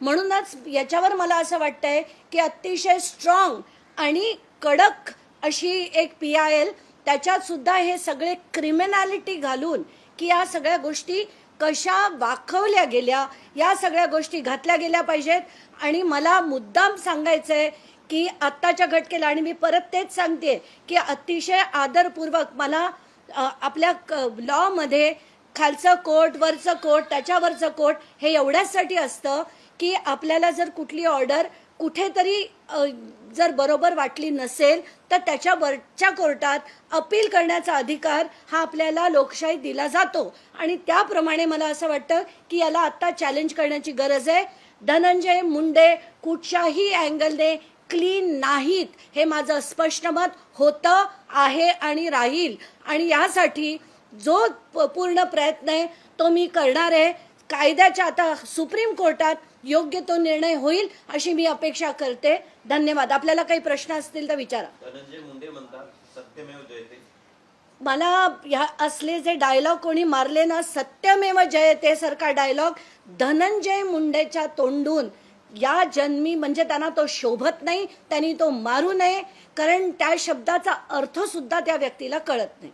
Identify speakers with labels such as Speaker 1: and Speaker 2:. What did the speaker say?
Speaker 1: म्हणूनच याच्यावर मला असं वाटतंय की अतिशय स्ट्रॉंग आणि कडक अशी एक पी आय एल त्याच्यात सुद्धा हे सगळे क्रिमिनॅलिटी घालून की या सगळ्या गोष्टी कशा वाखवल्या गेल्या या सगळ्या गोष्टी घातल्या गेल्या पाहिजेत. आणि मला मुद्दाम सांगायचं आहे की आत्ताच्या घटकेला आणि मी परत तेच सांगते की अतिशय आदरपूर्वक मला आपल्या लॉमध्ये खालचं कोट वरचं कोट त्याच्यावरचं कोट हे एवढ्याचसाठी असतं की आपल्याला जर कुठली ऑर्डर कुठेतरी जर बरोबर वाटली नसेल तर त्याच्या वरच्या कोर्टात अपील करण्याचा अधिकार हा आपल्याला लोकशाही दिला जातो. आणि त्याप्रमाणे मला असं वाटतं की याला आत्ता चॅलेंज करण्याची गरज आहे. धनंजय मुंडे कुठच्याही अँगलने क्लीन नाहीत हे माझं स्पष्ट मत होतं आहे आणि राहील. आणि यासाठी जो पूर्ण प्रयत्न आहे तो मी करणार आहे. कायद्याच्या आता सुप्रीम कोर्टात योग्य तो निर्णय होईल अशी मी अपेक्षा करते. धन्यवाद. आपल्याला काही प्रश्न असतील तर विचारा. मला ह्या असले जे डायलॉग कोणी मारले ना सत्यमेव जयते सारखा डायलॉग धनंजय मुंडेच्या तोंडून. या जन्मी म्हणजे त्यांना तो शोभत नाही त्यांनी तो मारू नये कारण त्या शब्दाचा अर्थ सुद्धा त्या व्यक्तीला कळत नाही.